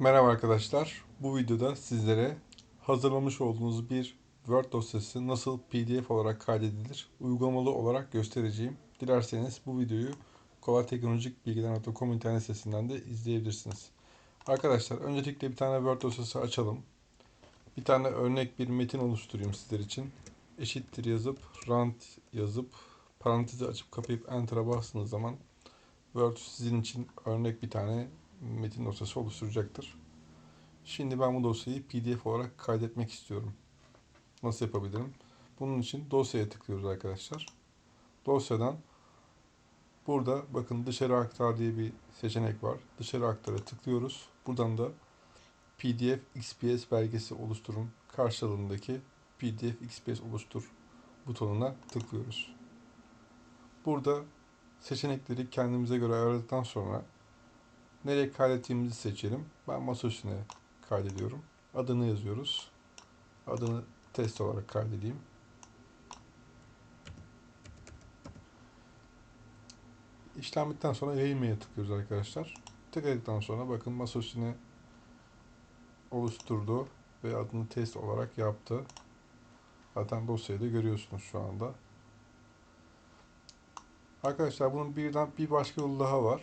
Merhaba arkadaşlar. Bu videoda sizlere hazırlamış olduğunuz bir Word dosyası nasıl PDF olarak kaydedilir uygulamalı olarak göstereceğim. Dilerseniz bu videoyu kolayteknolojikbilgiler.com internet sitesinden de izleyebilirsiniz. Arkadaşlar öncelikle bir tane Word dosyası açalım. Bir tane örnek bir metin oluşturayım sizler için. Eşittir yazıp, rant yazıp, parantezi açıp kapayıp Enter'a bastığınız zaman Word sizin için örnek bir tane metin dosyası oluşturacaktır. Şimdi ben bu dosyayı PDF olarak kaydetmek istiyorum. Nasıl yapabilirim? Bunun için dosyaya tıklıyoruz arkadaşlar. Dosyadan burada bakın dışarı aktar diye bir seçenek var. Dışarı aktara tıklıyoruz. Buradan da PDF XPS belgesi oluşturun karşılığındaki PDF XPS oluştur butonuna tıklıyoruz. Burada seçenekleri kendimize göre ayarladıktan sonra nereye kaydettiğimizi seçelim. Ben masa üstüne kaydediyorum. Adını yazıyoruz. Adını test olarak kaydedeyim. İşlem bittikten sonra yayınmaya tıklıyoruz arkadaşlar. Tıkladıktan sonra bakın masa üstüne oluşturdu ve adını test olarak yaptı. Zaten dosyayı da görüyorsunuz şu anda. Arkadaşlar bunun birden bir başka yolu daha var.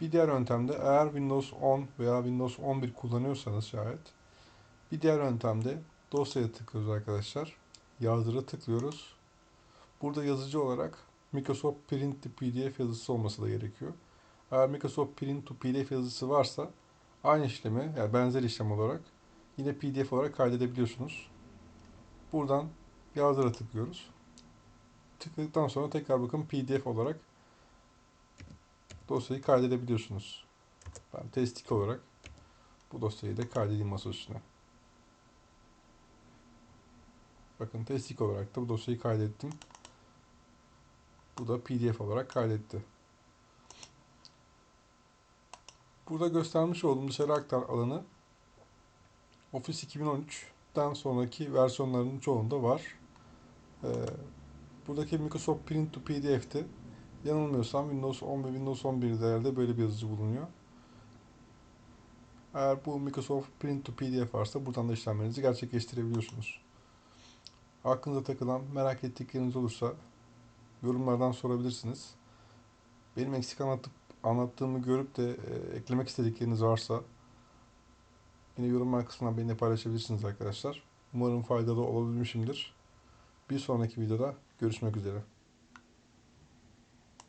Bir diğer yöntemde eğer Windows 10 veya Windows 11 kullanıyorsanız şayet bir diğer yöntemde dosyaya tıklıyoruz arkadaşlar. Yazdıra tıklıyoruz. Burada yazıcı olarak Microsoft Print to PDF yazısı olması da gerekiyor. Eğer Microsoft Print to PDF yazısı varsa aynı işlemi yani benzer işlem olarak yine PDF olarak kaydedebiliyorsunuz. Buradan yazdıra tıklıyoruz. Tıkladıktan sonra tekrar bakın PDF olarak dosyayı kaydedebiliyorsunuz. Ben testik olarak bu dosyayı da kaydedeyim masa üstüne. Bakın testik olarak da bu dosyayı kaydettim. Bu da PDF olarak kaydetti. Burada göstermiş olduğum dışarı aktar alanı Office 2013'ten sonraki versiyonlarının çoğunda var. Ee, buradaki Microsoft Print to PDF'te Yanılmıyorsam Windows 10 ve Windows 11'lerde böyle bir yazıcı bulunuyor. Eğer bu Microsoft Print to PDF varsa buradan da işlemlerinizi gerçekleştirebiliyorsunuz. Aklınıza takılan, merak ettikleriniz olursa yorumlardan sorabilirsiniz. Benim eksik anlatıp anlattığımı görüp de e, eklemek istedikleriniz varsa yine yorumlar kısmından benimle paylaşabilirsiniz arkadaşlar. Umarım faydalı olabilmişimdir. Bir sonraki videoda görüşmek üzere.